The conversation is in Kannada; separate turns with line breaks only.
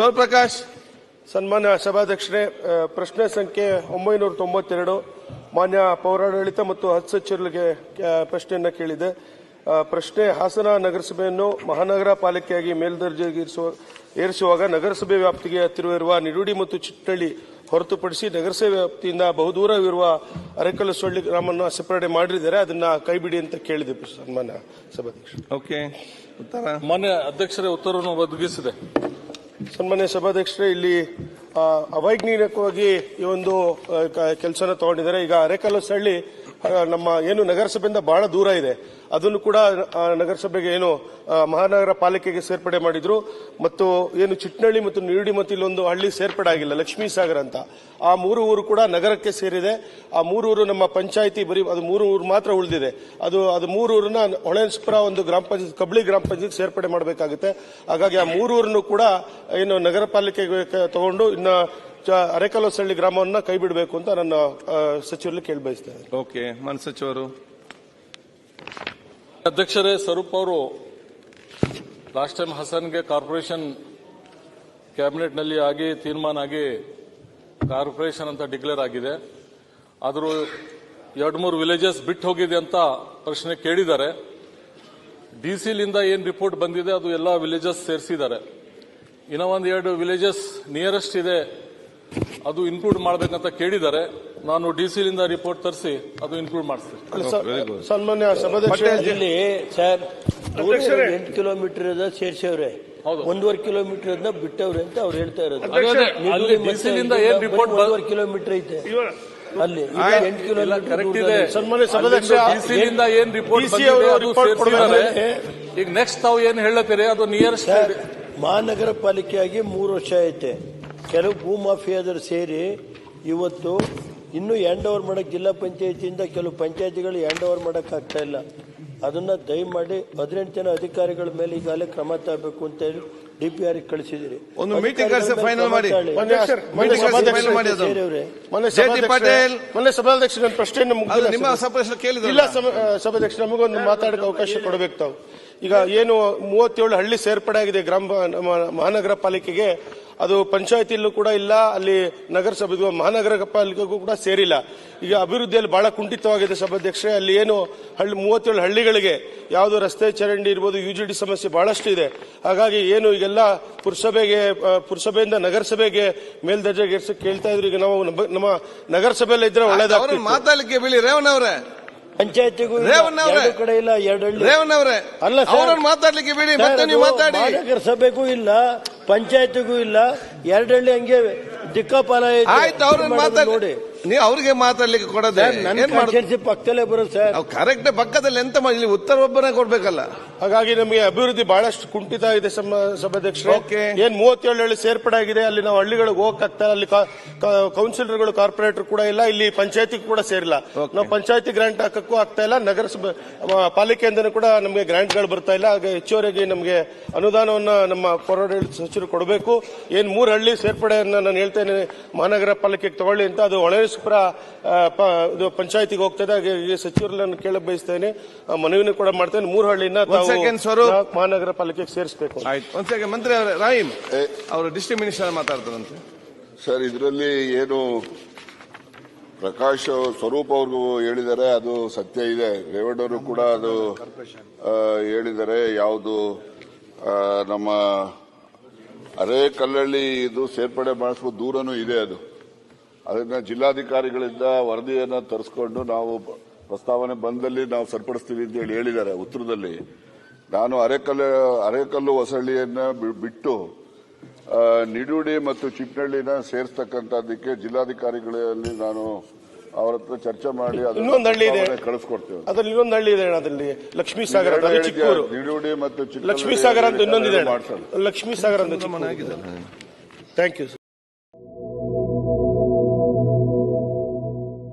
ಸೋಲ್ ಪ್ರಕಾಶ್
ಸನ್ಮಾನ್ಯ ಸಭಾಧ್ಯಕ್ಷರೇ ಪ್ರಶ್ನೆ ಸಂಖ್ಯೆ ಒಂಬೈನೂರ ತೊಂಬತ್ತೆರಡು ಮಾನ್ಯ ಪೌರಾಡಳಿತ ಮತ್ತು ಹಜ್ ಸಚಿವರಿಗೆ ಪ್ರಶ್ನೆಯನ್ನು ಕೇಳಿದೆ. ಪ್ರಶ್ನೆ ಹಾಸನ ನಗರಸಭೆಯನ್ನು ಮಹಾನಗರ ಪಾಲಿಕೆಯಾಗಿ ಮೇಲ್ದರ್ಜೆಗೇರಿಸುವ ಏರಿಸುವಾಗ ನಗರಸಭೆ ವ್ಯಾಪ್ತಿಗೆ ಹತ್ತಿರವಿರುವ ನಿರುಡಿ ಮತ್ತು ಚಿಟ್ಟಳ್ಳಿ ಹೊರತುಪಡಿಸಿ ನಗರಸಭೆ ವ್ಯಾಪ್ತಿಯಿಂದ ಬಹುದೂರವಿರುವ ಅರೆಕಲ್ಲು ಸೊಳ್ಳಿ ಗ್ರಾಮವನ್ನು ಸೆಪರೇಟ್ ಮಾಡಿದ್ದಾರೆ. ಅದನ್ನ ಕೈಬಿಡಿ ಅಂತ ಕೇಳಿದೆ ಸನ್ಮಾನ್ಯ ಸಭಾಧ್ಯಕ್ಷ
ಓಕೆ. ಉತ್ತರ.
ಮಾನ್ಯ ಅಧ್ಯಕ್ಷರೇ ಉತ್ತರವನ್ನು ಒದಗಿಸಿದೆ.
ಸನ್ಮಾನ್ಯ ಸಭಾಧ್ಯಕ್ಷರೇ, ಇಲ್ಲಿ ಅವೈಜ್ಞಾನಿಕವಾಗಿ ಈ ಒಂದು ಕೆಲಸನ ತಗೊಂಡಿದ್ದಾರೆ. ಈಗ ಅರೆಕಲ್ಲು ಸಳ್ಳಿ ನಮ್ಮ, ಏನು ನಗರಸಭೆಯಿಂದ ಬಹಳ ದೂರ ಇದೆ. ಅದನ್ನು ಕೂಡ ನಗರಸಭೆಗೆ ಏನು ಮಹಾನಗರ ಪಾಲಿಕೆಗೆ ಸೇರ್ಪಡೆ ಮಾಡಿದ್ರು. ಮತ್ತು ಏನು ಚಿಟ್ನಳ್ಳಿ ಮತ್ತು ನೀರುಡಿ ಮತ್ತು ಇಲ್ಲೊಂದು ಹಳ್ಳಿ ಸೇರ್ಪಡೆ ಆಗಿಲ್ಲ ಲಕ್ಷ್ಮೀ ಸಾಗರ್ ಅಂತ. ಆ ಮೂರು ಊರು ಕೂಡ ನಗರಕ್ಕೆ ಸೇರಿದೆ. ಆ ಮೂರು ಊರು ನಮ್ಮ ಪಂಚಾಯಿತಿ ಬರೀ, ಅದು ಮೂರು ಊರು ಮಾತ್ರ ಉಳಿದಿದೆ. ಅದು ಅದು ಮೂರು ಊರನ್ನ ಹೊಳೆನ್ಸ್ಪುರ ಒಂದು ಗ್ರಾಮ ಪಂಚಾಯತ್, ಕಬ್ಳಿ ಗ್ರಾಮ ಪಂಚಾಯತ್ ಸೇರ್ಪಡೆ ಮಾಡಬೇಕಾಗುತ್ತೆ. ಹಾಗಾಗಿ ಆ ಮೂರು ಊರನ್ನು ಕೂಡ ಏನು ನಗರ ಪಾಲಿಕೆಗೆ ತಗೊಂಡು ಇನ್ನ ಅರೆಕಲ್ವಸಳ್ಳಿ ಗ್ರಾಮವನ್ನ ಕೈ ಬಿಡಬೇಕು ಅಂತ ನನ್ನ ಸಚಿವರಲ್ಲಿ ಕೇಳಿ ಬಯಸ್ತೇನೆ
ಓಕೆ ಮನ್
ಅಧ್ಯಕ್ಷರೇ ಸ್ವರೂಪ್ ಅವರು, ಲಾಸ್ಟ್ ಟೈಮ್ ಹಸನ್ಗೆ ಕಾರ್ಪೊರೇಷನ್ ಕ್ಯಾಬಿನೆಟ್ನಲ್ಲಿ ಆಗಿ ತೀರ್ಮಾನ ಆಗಿ ಕಾರ್ಪೊರೇಷನ್ ಅಂತ ಡಿಕ್ಲೇರ್ ಆಗಿದೆ. ಆದರೂ ಎರಡು ಮೂರು ವಿಲೇಜಸ್ ಬಿಟ್ಟು ಹೋಗಿದೆ ಅಂತ ಪ್ರಶ್ನೆ ಕೇಳಿದ್ದಾರೆ. ಡಿ ಸಿಲಿಂದ ಏನು ರಿಪೋರ್ಟ್ ಬಂದಿದೆ, ಅದು ಎಲ್ಲ ವಿಲೇಜಸ್ ಸೇರಿಸಿದ್ದಾರೆ. ಇನ್ನೊಂದು ಎರಡು ವಿಲೇಜಸ್ ನಿಯರೆಸ್ಟ್ ಇದೆ ಅದು ಇನ್ಕ್ಲೂಡ್ ಮಾಡಬೇಕಂತ ಕೇಳಿದ್ದಾರೆ ನಾನು ಡಿ ಸಿಲಿಂದ ರಿಪೋರ್ಟ್ ತರಿಸಿ ಅದು ಇನ್ಕ್ಲೂಡ್ ಮಾಡಿಸ್ತೀನಿ.
ಸನ್ಮಾನ್ಯ ಸಭಾಧ್ಯಕ್ಷರೇ
ಇಲ್ಲಿ ಸರ್. ಎಂಟು ಕಿಲೋಮೀಟರ್ ಸೇರಿಸವ್ರೆ ಸೇರ್ಸವ್ರೆ
ಹೌದು.
ಒಂದೂವರೆ ಕಿಲೋಮೀಟರ್ ಅದನ್ನ ಬಿಟ್ಟವ್ರೆ ಅಂತ ಅವ್ರು ಹೇಳ್ತಾ ಇರೋದು ಒಂದೂವರೆ ಕಿಲೋಮೀಟರ್ ಐತೆ ಅಲ್ಲಿ ಎಂಟು
ಇಲ್ಲ
ಕಿಲೋಮೀಟರ್
ಕರೆಕ್ಟ್ ಇದೆ
ದೂರದಲ್ಲಿ.
ಸನ್ಮಾನ್ಯ ಸಭಾಧ್ಯಕ್ಷ
ಏನ್ ರಿಪೋರ್ಟ್. ಈಗ ನೆಕ್ಸ್ಟ್ ತಾವು ಏನ್ ಹೇಳತ್ತೀರಿ ಅದು ನಿಯರೆಸ್ಟ್
ಮಹಾನಗರ ಪಾಲಿಕೆಯಾಗಿ ಮೂರು ವರ್ಷ ಐತೆ ಕೆಲವು ಭೂ ಮಾಫಿಯಾದರು ಸೇರಿ ಇವತ್ತು ಇನ್ನೂ ಹ್ಯಾಂಡ್ ಓವರ್ ಮಾಡೋಕ್ಕೆ ಜಿಲ್ಲಾ ಪಂಚಾಯತಿಯಿಂದ ಕೆಲವು ಪಂಚಾಯತಿಗಳು ಹ್ಯಾಂಡ್ ಓವರ್ ಮಾಡೋಕ್ಕಾಗ್ತಾ ಆಗ್ತಾ ಇಲ್ಲ. ಅದನ್ನ ದಯಮಾಡಿ ಹದಿನೆಂಟು ಜನ ಅಧಿಕಾರಿಗಳ ಮೇಲೆ ಈಗಾಗಲೇ ಕ್ರಮ ತಗಬೇಕು ಅಂತ ಹೇಳಿ ಡಿ ಪಿ ಆರ್ ಕಳಿಸಿದಿರಿ
ಒಂದು ಮೀಟಿಂಗ್ ಫೈನಲ್ ಮಾಡಿ. ಪಾಟೀಲ್.
ಮೊನ್ನೆ ಸಭಾಧ್ಯಕ್ಷ ಪ್ರಶ್ನೆ
ನಿಮ್ಮ
ಇಲ್ಲ ಸಭಾಧ್ಯಕ್ಷ ನಮಗೊಂದು ಮಾತಾಡಕ್ಕೆ ಅವಕಾಶ ಕೊಡಬೇಕು ತಾವು. ಈಗ ಏನು ಮೂವತ್ತೇಳು ಹಳ್ಳಿ ಸೇರ್ಪಡೆ ಆಗಿದೆ ಗ್ರಾಮ ಮಹಾನಗರ ಪಾಲಿಕೆಗೆ. ಅದು ಪಂಚಾಯತಿಯಲ್ಲೂ ಕೂಡ ಇಲ್ಲ ಅಲ್ಲಿ ನಗರಸಭೆಗೂ ಮಹಾನಗರ ಪಾಲಿಕೆಗೂ ಕೂಡ ಸೇರಿಲ್ಲ. ಈಗ ಅಭಿವೃದ್ಧಿಯಲ್ಲಿ ಬಹಳ ಕುಂಠಿತವಾಗಿದೆ ಸಭಾಧ್ಯಕ್ಷರೇ. ಅಲ್ಲಿ ಏನು ಹಳ್ಳಿ ಮೂವತ್ತೇಳು ಹಳ್ಳಿಗಳಿಗೆ ಯಾವುದು ರಸ್ತೆ ಚರಂಡಿ ಇರ್ಬೋದು ಯು ಜಿ ಡಿ ಸಮಸ್ಯೆ ಬಹಳಷ್ಟು ಇದೆ. ಹಾಗಾಗಿ ಏನು ಈಗೆಲ್ಲ ಪುರಸಭೆಗೆ ಪುರಸಭೆಯಿಂದ ನಗರಸಭೆಗೆ ಮೇಲ್ದರ್ಜೆಗೆ ಕೇಳ್ತಾ ಇದ್ರು. ಈಗ ನಾವು ನಮ್ಮ- ನಮ್ಮ ನಗರಸಭೆಯಲ್ಲಿ ಇದ್ರೆ ಒಳ್ಳೇದಾಗ್ತದೆ
ಮಾತಾಡಲಿಕ್ಕೆ ಬಿಳಿ ರೇವಣ್ಣ ಅವರೇ.
ಪಂಚಾಯತಿಗೂ ಕಡೆ ಇಲ್ಲ ಎರಡು ಹಳ್ಳಿ
ರೇವಣ್ಣ ಅವರೇ.
ಅಲ್ಲ.
ಮಾತಾಡ್ಲಿಕ್ಕೆ ಬಿಡಿ ಮತ್ತೆ ನೀವು ಮಾತಾಡಿ.
ಮಹಾನಗರ ಸಭೆಗೂ ಇಲ್ಲ. ಪಂಚಾಯತಿಗೂ ಇಲ್ಲ ಎರಡಳ್ಳಿ ಹಂಗೆ ದಿಕ್ಕಾಪಾಲ ನೋಡಿ.
ನೀವು ಅವ್ರಿಗೆ ಮಾತಾಡ್ಲಿಕ್ಕೆ ಕೊಡದೆ ಏನ್ ಮಾಡುದು
ಪಕ್ಕದಲ್ಲೇ ಬರುತ್ತೆ ಸರ್
ಕರೆಕ್ಟ್ ಪಕ್ಕದಲ್ಲಿ ಎಂತ ಮಾಡಿ ಇಲ್ಲಿ ಉತ್ತರ ಒಬ್ಬನೇ ಕೊಡ್ಬೇಕಲ್ಲ
ಹಾಗಾಗಿ ನಮಗೆ ಅಭಿವೃದ್ಧಿ ಬಹಳಷ್ಟು ಕುಂಠಿತ ಇದೆ ಸಮ- ಸಭಾಧ್ಯಕ್ಷರೇ
Okay.
ಏನ್ ಮೂವತ್ತೇಳು ಹಳ್ಳಿ ಸೇರ್ಪಡೆ ಆಗಿದೆ ಅಲ್ಲಿ ನಾವು ಹಳ್ಳಿಗಳಿಗೆ ಹೋಗಕ್ಕಾಗ್ತಾ ಇಲ್ಲ. ಅಲ್ಲಿ ಕಾ- ಕಾ- ಕೌನ್ಸಿಲರ್ಗಳು ಕಾರ್ಪೊರೇಟರ್ ಕೂಡ ಇಲ್ಲ ಇಲ್ಲಿ ಪಂಚಾಯತಿ ಕೂಡ ಸೇರಿಲ್ಲ
Okay.
ನಾವು ಪಂಚಾಯತಿ ಗ್ರಾಂಟ್ ಹಾಕಕ್ಕೂ ಆಗ್ತಾ ಇಲ್ಲ ನಗರಸಭೆ ಆ, ಪಾಲಿಕೆಯಿಂದನೂ ಕೂಡ ನಮಗೆ ಗ್ರಾಂಟ್ಗಳು ಬರ್ತಾ ಇಲ್ಲ ಹಾಗೆ ಹೆಚ್ಚುವರೆಗೆ ನಮಗೆ ಅನುದಾನವನ್ನ ನಮ್ಮ ಪೌರಾಡಳಿತ ಸಚಿವರು ಕೊಡಬೇಕು ಏನ್ ಮೂರು ಹಳ್ಳಿ ಸೇರ್ಪಡೆಯನ್ನು ನಾನು ಹೇಳ್ತೇನೆ ಮಹಾನಗರ ಪಾಲಿಕೆಗೆ ತಗೊಳ್ಳಿ ಅಂತ ಅದು ಹೊಳೆಸುಪುರ ಇದು ಪಂಚಾಯತಿಗೆ ಹೋಗ್ತದೆ ಹಾಗೆ ಈ ಸಚಿವರಲ್ಲಿ ನಾನು ಕೇಳಕ್ ಬಯಸ್ತೇನೆ. ಮನವಿನೂ ಕೂಡ ಮಾಡ್ತೇನೆ. ಮೂರು ಹಳ್ಳಿನ ಮಹಾನಗರ ಪಾಲಿಕೆಗೆ ಸೇರಿಸಬೇಕು.
ಆಯ್ತು. ಮಂತ್ರಿ ಅವರೇ ರಾಹಿಮ್ ಅವರು ಡಿಸ್ಟ್ರಿಕ್ಟ್ ಮಿನಿಸ್ಟರ್ ಮಾತಾಡ್ತಾರಂತೆ.
ಸರ್ ಇದರಲ್ಲಿ ಏನು ಪ್ರಕಾಶ್ ಸ್ವರೂಪ್ ಅವ್ರಿಗೂ ಹೇಳಿದ್ದಾರೆ ಅದು ಸತ್ಯ ಇದೆ. ರೇವಣ್ಣವರು ಕೂಡ ಅದು ಹೇಳಿದರೆ ಹೇಳಿದ್ದಾರೆ. ಯಾವುದು ನಮ್ಮ ಅರೆ ಕಲ್ಲಳ್ಳಿ ಇದು ಸೇರ್ಪಡೆ ಮಾಡಿಸುವ ದೂರನೂ ಇದೆ ಅದು. ಅದನ್ನ ಜಿಲ್ಲಾಧಿಕಾರಿಗಳಿಂದ ವರದಿಯನ್ನ ತರಿಸ್ಕೊಂಡು ನಾವು ಪ್ರಸ್ತಾವನೆ ಬಂದಲ್ಲಿ ನಾವು ಸರಿಪಡಿಸ್ತೀವಿ ಅಂತ ಹೇಳಿ ಹೇಳಿದ್ದಾರೆ ಉತ್ತರದಲ್ಲಿ. ನಾನು ಅರೆಕಲ್ಲು ಅರೆಕಲ್ಲು ಹೊಸಳ್ಳಿಯನ್ನ ಬಿಟ್ಟು ನಿಡುಡಿ ಮತ್ತು ಚಿಕ್ಕನಹಳ್ಳಿನ ಸೇರಿಸ್ತಕ್ಕಂಥದ್ದಕ್ಕೆ ಜಿಲ್ಲಾಧಿಕಾರಿಗಳಲ್ಲಿ ನಾನು ಅವರ ಹತ್ರ ಚರ್ಚೆ ಮಾಡಿ
ಇನ್ನೊಂದು ಹಳ್ಳಿ ಇದೆ.
ಕಳಿಸ್ಕೊಡ್ತೇವೆ.
ಅದ್ರಲ್ಲಿ ಇನ್ನೊಂದು ಹಳ್ಳಿ ಇದೆ ಅದ್ರಲ್ಲಿ. ಲಕ್ಷ್ಮೀ ಸಾಗರ ಚಿಕ್ಕೂರು.
ನಿಡುಡಿ ಮತ್ತು
ಲಕ್ಷ್ಮೀ ಸಾಗರ ಅಂತ ಇನ್ನೊಂದಿದೆ. ಲಕ್ಷ್ಮೀ ಸಾಗರ ಅಂತ ಥ್ಯಾಂಕ್ ಯು